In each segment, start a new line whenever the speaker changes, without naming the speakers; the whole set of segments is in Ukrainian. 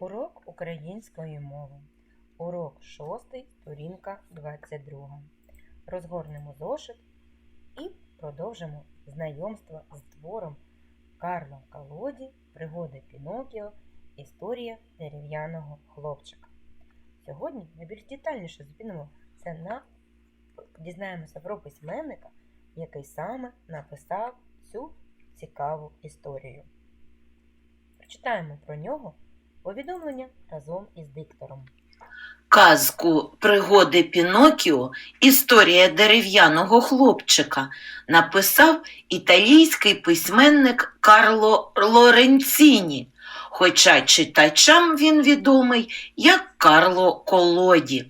Урок української мови. Урок 6, сторінка 22. Розгорнемо зошит і продовжимо знайомство з твором Карла Колоді Пригоди Пінокіо Історія дерев'яного хлопчика. Сьогодні ми більш детальніше зупинимося на дізнаємося про письменника, який саме написав цю цікаву історію. Прочитаємо про нього повідомлення разом із диктором.
Казку Пригоди Пінокіо Історія дерев'яного хлопчика написав італійський письменник Карло Лоренціні, хоча читачам він відомий як Карло Колоді.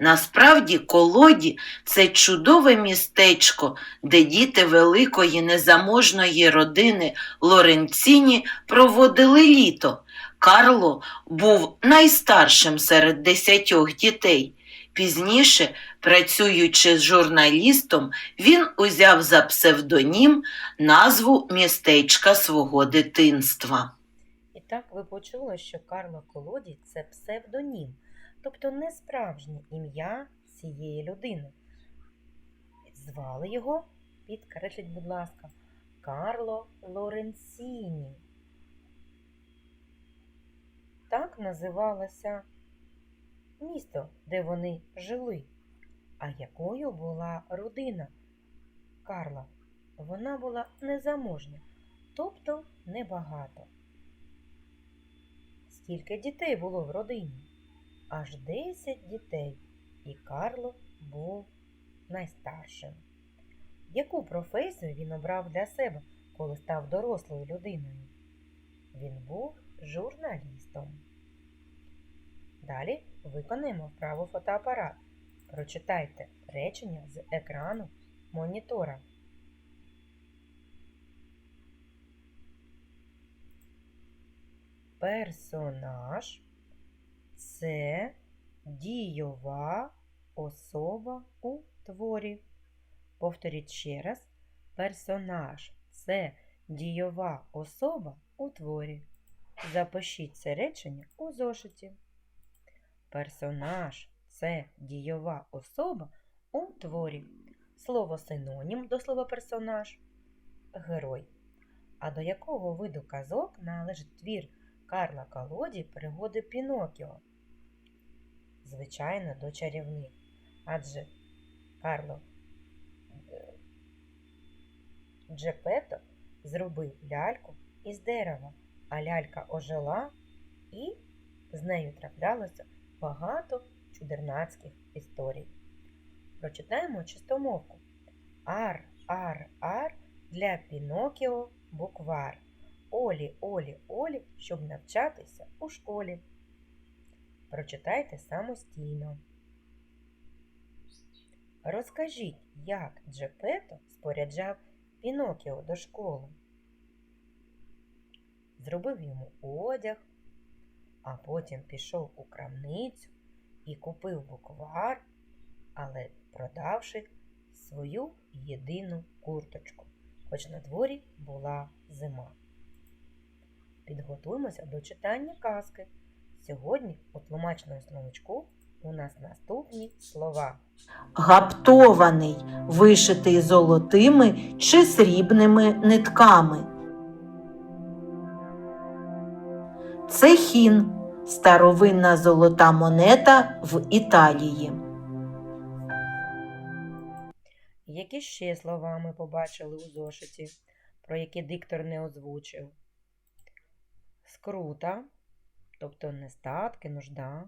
Насправді Колоді це чудове містечко, де діти великої незаможної родини Лоренціні проводили літо. Карло був найстаршим серед десятьох дітей. Пізніше, працюючи з журналістом, він узяв за псевдонім назву містечка свого дитинства.
І так ви почули, що Карло Колоді це псевдонім, тобто не справжнє ім'я цієї людини. Звали його, підкресліть, будь ласка, Карло Лоренціні. Так називалося місто, де вони жили. А якою була родина Карла? Вона була незаможня, тобто небагато. Скільки дітей було в родині? Аж 10 дітей, і Карло був найстаршим. Яку професію він обрав для себе, коли став дорослою людиною? Він був журналістом. Далі виконаємо вправу фотоапарат. Прочитайте речення з екрану монітора. Персонаж це дійова особа у творі. Повторіть ще раз. Персонаж це дійова особа у творі. Запишіть це речення у зошиті. Персонаж це дійова особа у творі. Слово синонім до слова персонаж герой. А до якого виду казок належить твір Карла Колоді Пригоди Пінокіо? Звичайно, до чарівних. Адже Карло е, Джепето зробив ляльку із дерева, а лялька ожила і з нею траплялося багато чудернацьких історій. Прочитаємо чистомовку. Ар, ар, ар для Пінокіо буквар. Олі, Олі, Олі, щоб навчатися у школі. Прочитайте самостійно. Розкажіть, як Джепето споряджав Пінокіо до школи. Зробив йому одяг, а потім пішов у крамницю і купив буквар, але продавши свою єдину курточку, хоч на дворі була зима. Підготуємося до читання казки. Сьогодні у тлумачному словничку у нас наступні слова.
Гаптований, вишитий золотими чи срібними нитками. Це хін старовинна золота монета в Італії.
Які ще слова ми побачили у зошиті, про які диктор не озвучив? Скрута, тобто нестатки, нужда,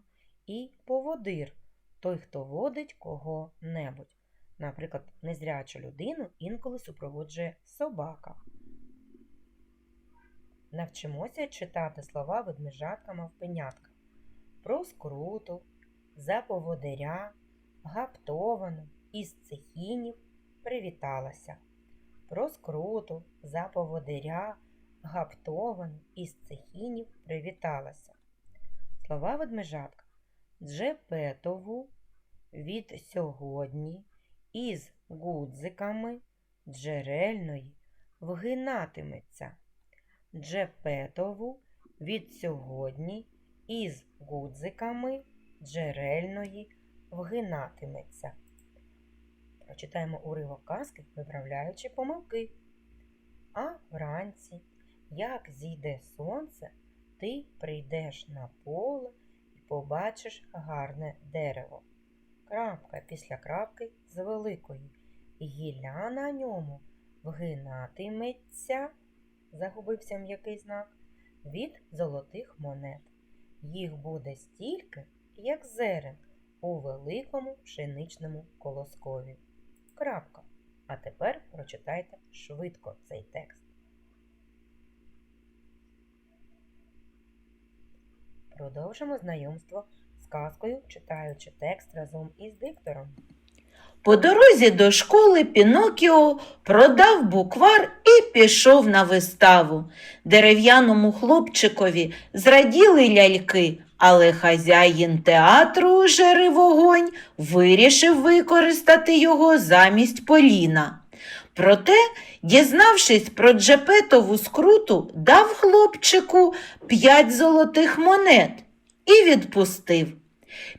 і поводир той, хто водить кого-небудь. Наприклад, незрячу людину інколи супроводжує собака. Навчимося читати слова ведмежатка мавпенятка про скруту, за поводиря, гаптовану, із цехінів привіталася. Про скруту, за поводиря, гаптовану, із цехінів привіталася. Слова ведмежатка Джепетову від сьогодні із гудзиками джерельної вгинатиметься. Джепетову від сьогодні із гудзиками джерельної вгинатиметься. Прочитаємо уривок казки, виправляючи помилки. А вранці, як зійде сонце, ти прийдеш на поле і побачиш гарне дерево. Крапка після крапки з великої, гілля на ньому вгинатиметься, загубився м'який знак, від золотих монет. Їх буде стільки, як зерен у великому пшеничному колоскові. Крапка. А тепер прочитайте швидко цей текст. Продовжимо знайомство з казкою, читаючи текст разом із диктором.
По дорозі до школи Пінокіо продав буквар пішов на виставу. Дерев'яному хлопчикові зраділи ляльки, але хазяїн театру Жери вогонь вирішив використати його замість Поліна. Проте, дізнавшись про Джепетову скруту, дав хлопчику п'ять золотих монет і відпустив.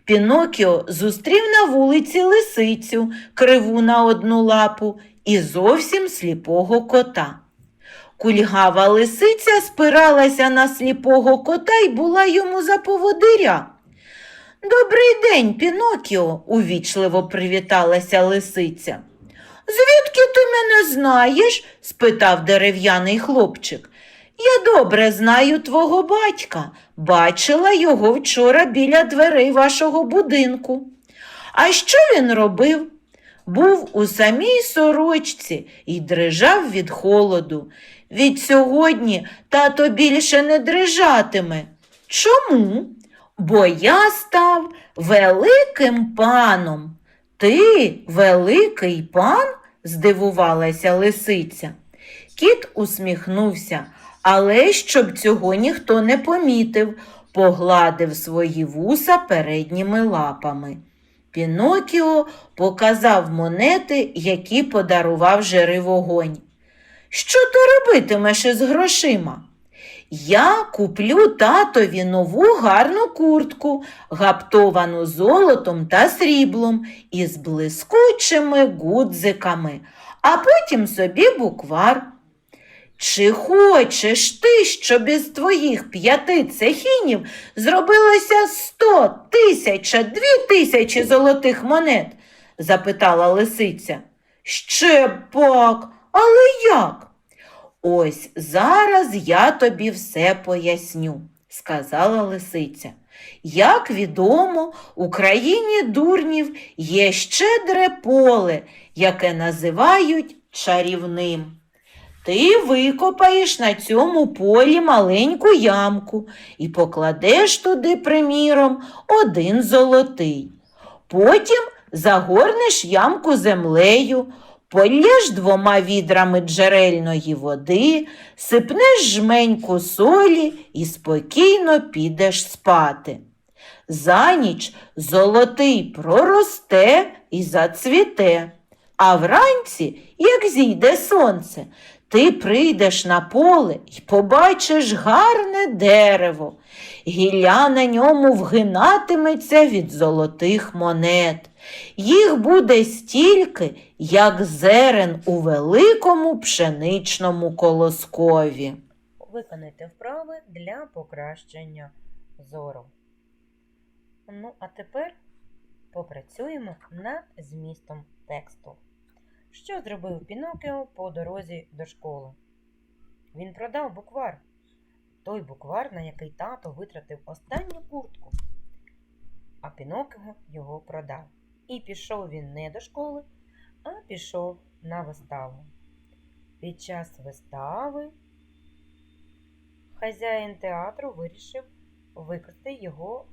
Пінокіо зустрів на вулиці лисицю, криву на одну лапу і зовсім сліпого кота. Кульгава лисиця спиралася на сліпого кота і була йому за поводиря. Добрий день, Пінокіо, увічливо привіталася лисиця. Звідки ти мене знаєш? спитав дерев'яний хлопчик. Я добре знаю твого батька. Бачила його вчора біля дверей вашого будинку. А що він робив? Був у самій сорочці і дрижав від холоду. Від сьогодні тато більше не дрижатиме. Чому? Бо я став великим паном. Ти великий пан? здивувалася лисиця. Кіт усміхнувся, але щоб цього ніхто не помітив, погладив свої вуса передніми лапами. Пінокіо показав монети, які подарував жири вогонь. Що ти робитимеш із грошима? Я куплю татові нову гарну куртку, гаптовану золотом та сріблом із блискучими гудзиками, а потім собі буквар. Чи хочеш ти, щоб із твоїх п'яти цехінів зробилося сто, тисяча, дві тисячі золотих монет? запитала лисиця. Ще пак, але як? Ось зараз я тобі все поясню, сказала лисиця. Як відомо, у країні дурнів є щедре поле, яке називають чарівним. Ти викопаєш на цьому полі маленьку ямку і покладеш туди, приміром, один золотий. Потім загорнеш ямку землею, полєш двома відрами джерельної води, сипнеш жменьку солі і спокійно підеш спати. За ніч золотий проросте і зацвіте, а вранці, як зійде сонце, ти прийдеш на поле і побачиш гарне дерево. Гілля на ньому вгинатиметься від золотих монет. Їх буде стільки, як зерен у великому пшеничному колоскові.
Виконайте вправи для покращення зору. Ну, а тепер попрацюємо над змістом тексту. Що зробив Пінокіо по дорозі до школи? Він продав буквар. Той буквар, на який тато витратив останню куртку. А Пінокіо його продав. І пішов він не до школи, а пішов на виставу. Під час вистави хазяїн театру вирішив викрити його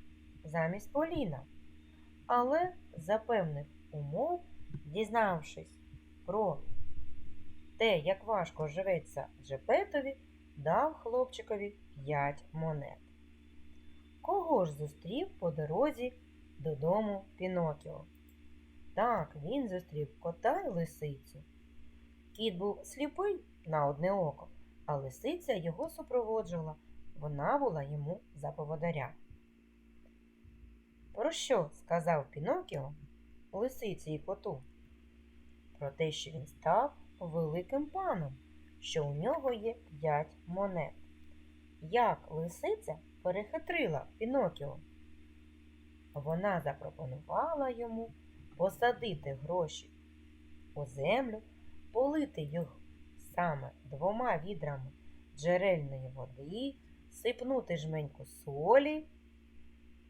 замість Поліна, але за певних умов, дізнавшись про те, як важко живеться Джепетові, дав хлопчикові п'ять монет. Кого ж зустрів по дорозі додому Пінокіо? Так, він зустрів кота й лисицю. Кіт був сліпий на одне око, а лисиця його супроводжувала. Вона була йому за поводаря. Про що сказав Пінокіо лисиці і коту? Про те, що він став великим паном, що у нього є п'ять монет. Як лисиця перехитрила Пінокіо? Вона запропонувала йому посадити гроші у землю, полити їх саме двома відрами джерельної води, сипнути жменьку солі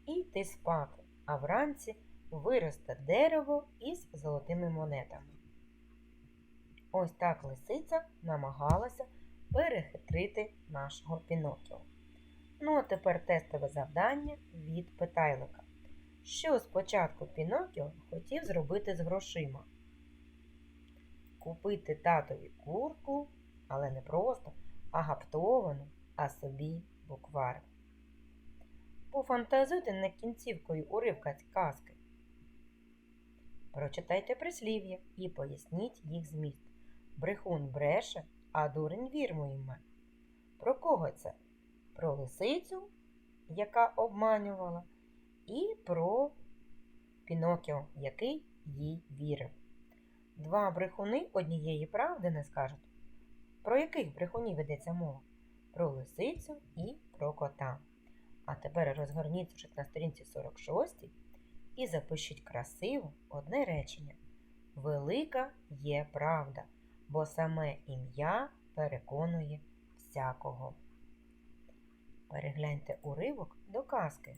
і йти спати, а вранці виросте дерево із золотими монетами. Ось так лисиця намагалася перехитрити нашого Пінокіо. Ну, а тепер тестове завдання від питайлика. Що спочатку Пінокіо хотів зробити з грошима? Купити татові куртку, але не просто, а гаптовану, а собі буквар. Пофантазуйте над кінцівкою уривка казки. Прочитайте прислів'я і поясніть їх зміст. Брехун бреше, а дурень вірмо йме. Про кого це? Про лисицю, яка обманювала, і про Пінокіо, який їй вірив. Два брехуни однієї правди не скажуть. Про яких брехунів ведеться мова? Про лисицю і про кота. А тепер розгорніть на сторінці 46 і запишіть красиво одне речення. Велика є правда, бо саме ім'я переконує всякого. Перегляньте уривок до казки.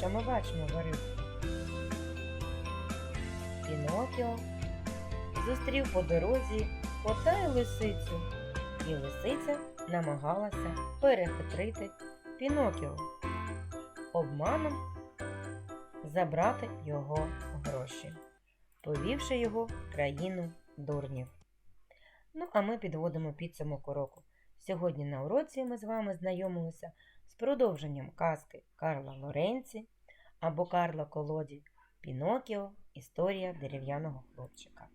Що ми бачимо в? Пінокіо зустрів по дорозі кота і лисицю, і лисиця намагалася перехитрити Пінокіо, обманом забрати його гроші, повівши його в країну дурнів. Ну, а ми підводимо підсумок уроку. Сьогодні на уроці ми з вами знайомилися з продовженням казки Карла Лоренці або Карла Колоді Пінокіо Історія дерев'яного хлопчика.